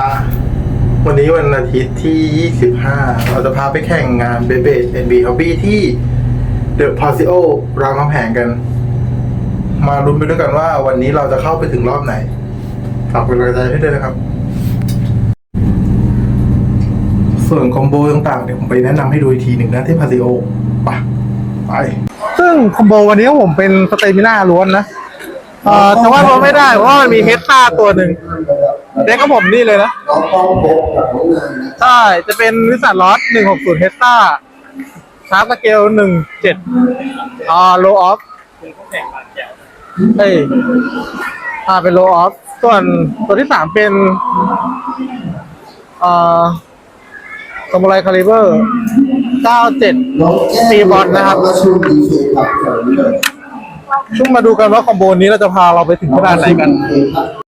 ปะวันนี้วันอาทิตย์ที่ 25 เราจะพาไปแข่งงานเบเบดเอ็นบีฮอบบี้ที่เดอะพาซิโอรามคำแหงกัน มาลุ้นไปด้วยกันว่าวันนี้เราจะเข้าไปถึงรอบไหนฝากเป็นกำลังใจให้ด้วยนะครับ ส่วนคอมโบต่างๆ เดี๋ยวผมไปแนะนำให้ดูอีกทีหนึ่งนะที่พาซิโอไปไป ซึ่งคอมโบวันนี้ผมเป็นสเตมิน่าล้วนนะ เอ่อจะว่าล้วนไม่ได้เพราะว่ามันมีเฮดตาตัวหนึ่ง เด็กก็ผมนี่เลยนะน้องต้องพบกับน้องนายนะใช่ จะเป็นวิสัทลอสหนึ่งหกศูนย์เฮดต้าชาร์ปสเกลหนึ่งเจ็ดอ่าโลออฟเฮ้ยอ่าเป็นโลออฟ ส่วนตัวที่สามเป็นอ่าสมุไรคาลิเบอร์เก้าเจ็ดน้องแก้ตีบอลนะครับ และชูดีเคครับผมเลยช่วงมาดูกันว่าคอมโบนี้เราจะพาเราไปถึงขนาดไหนกันครับ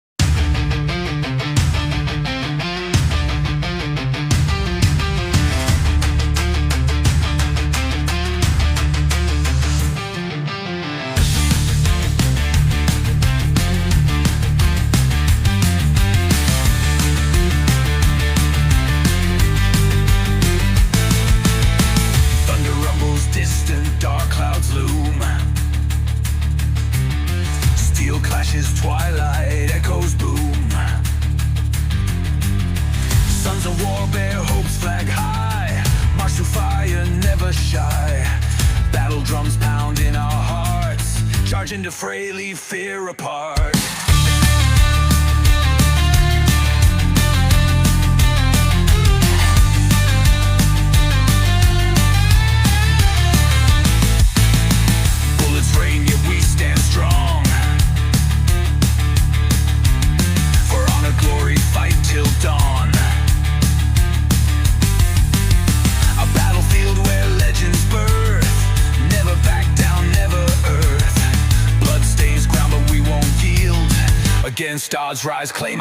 drums pound in our hearts. Charge into fray, leave fear apart.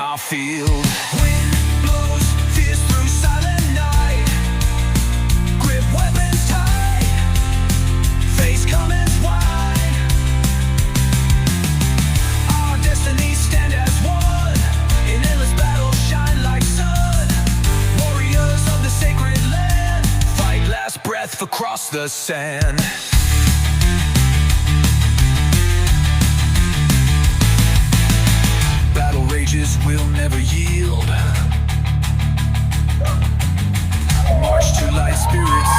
Our field. Wind blows, fierce through silent night. Grip weapons tight. Face wide. Our destinies stand as one. In endless shine like sun. Warriors of the sacred land. Fight last breath across the sand. Rages will never yield. March to spirits.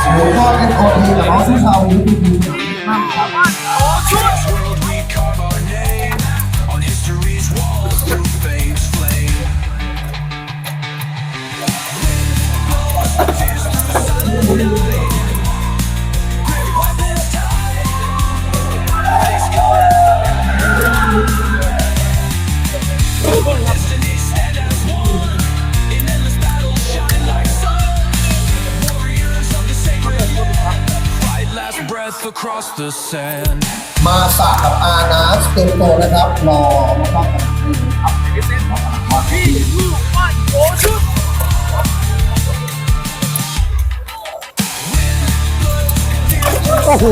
มาสากับอานาสเต็มโตนะครับรอมาครับครับโอ้โห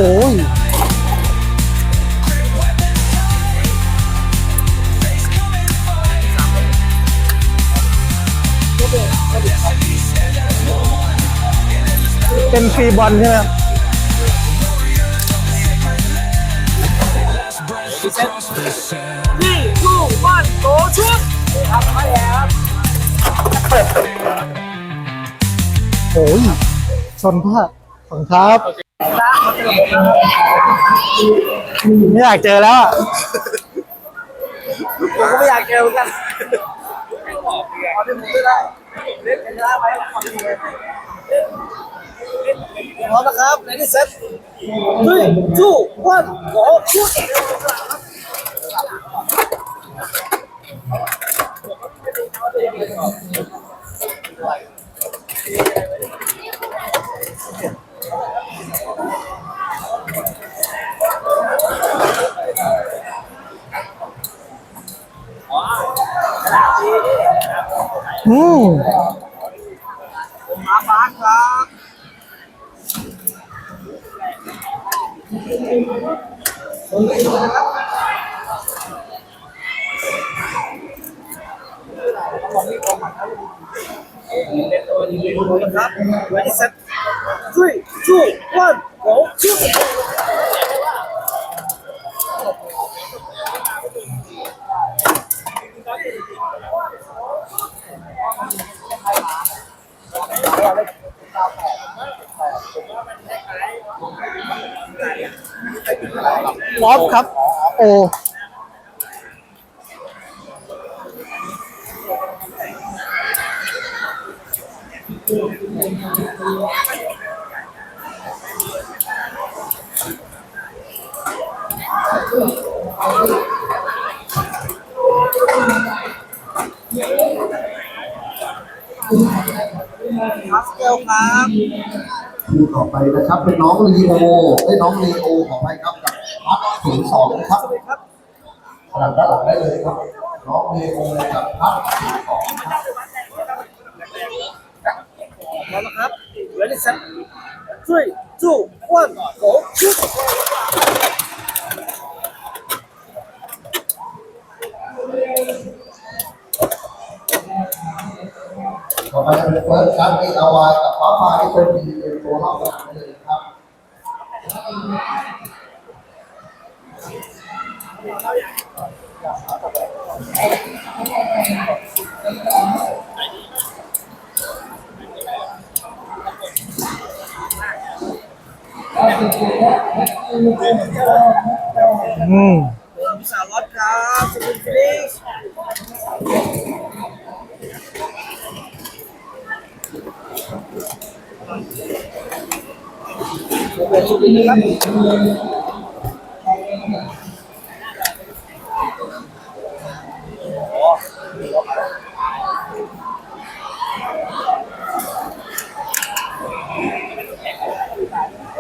เป็นฟรีบอลใช่ไหม Across the sand. โอ้ยชนพลาดขอบครับไม่อยากเจอแล้วอะผมก็ไม่อยากเจอเหมือนกันขอที่ผมไม่ได้เล่นเป็นะไหมขอที่ผม พร้อมนะครับในที่เซ็ต three two one go shoot อืมมาบ้านครับ อ เป็นตัวนี้นะครับ ready set three two one go shoot ออฟครับ โอ ครับเกลครับ คู่ต่อไปนะครับเป็นน้องลีโอได้ยน้องลีโอขอไปครับกับ พัดศูนย์สองครับสวัสดีครับสลับด้านหลังได้เลยครับน้องลีโอกับพัดศูนย์สองครับพร้อมนะครับ ready set three two one go shoot ต่อไปจะเป็นเฟิร์สครับเอเอาวายกับฟ้าฟ้าที่เป็นตัวรอบหลังเลยครับ อืมสารอดครับสกุลฟิลิสเป็นชุดนี้ครับ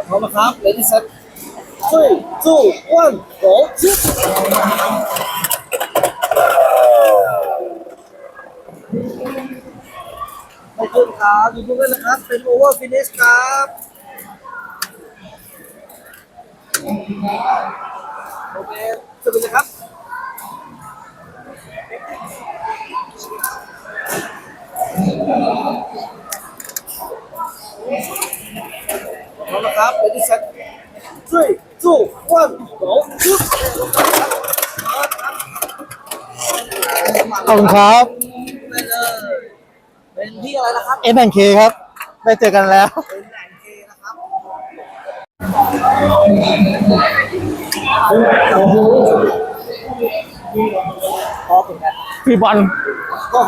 พร้อมนะ three two one go shoot ขอบคุณครับยินดีด้วยนะครับ เป็นโอเวอร์ฟินิชครับโอเคสวัสดีครับพร้อมนะครับ ready set three two one go shoot ขอบคุณครับ ไปเลยเป็นที่อะไรนะครับเอ็นเคครับ ได้เจอกันแล้ว เป็นแหล่งเคนะครับ พอถึงแล้วพี่บอลก็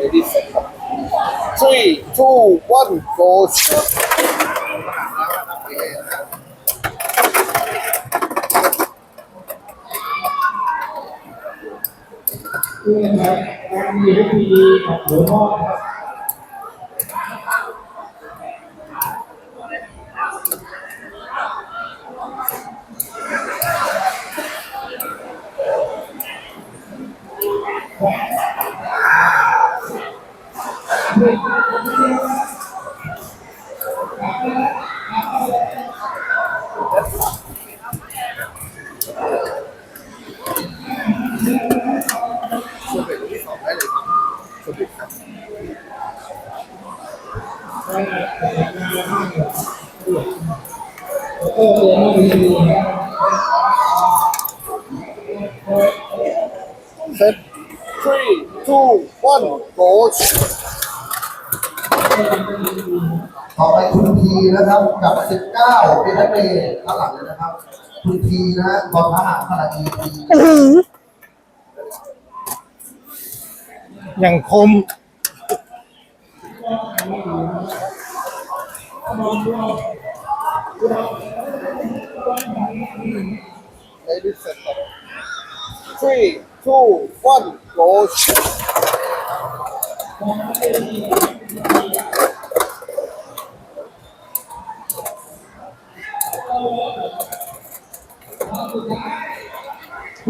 Ready, set, up. Three, two, one, go. เซต three two one go shoot ต่อไปคุณทีนะครับกับสิบเก้าเป็นนักเรียนข้างหลังเลยนะครับ คุณทีนะฮะบอลทหารขนาดอีทีอย่างคม Ladies and gentlemen. Three, two, one, go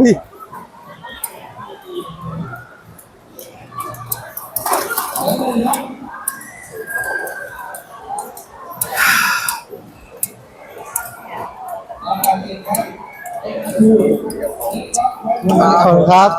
อุ้ยขอบคุณครับ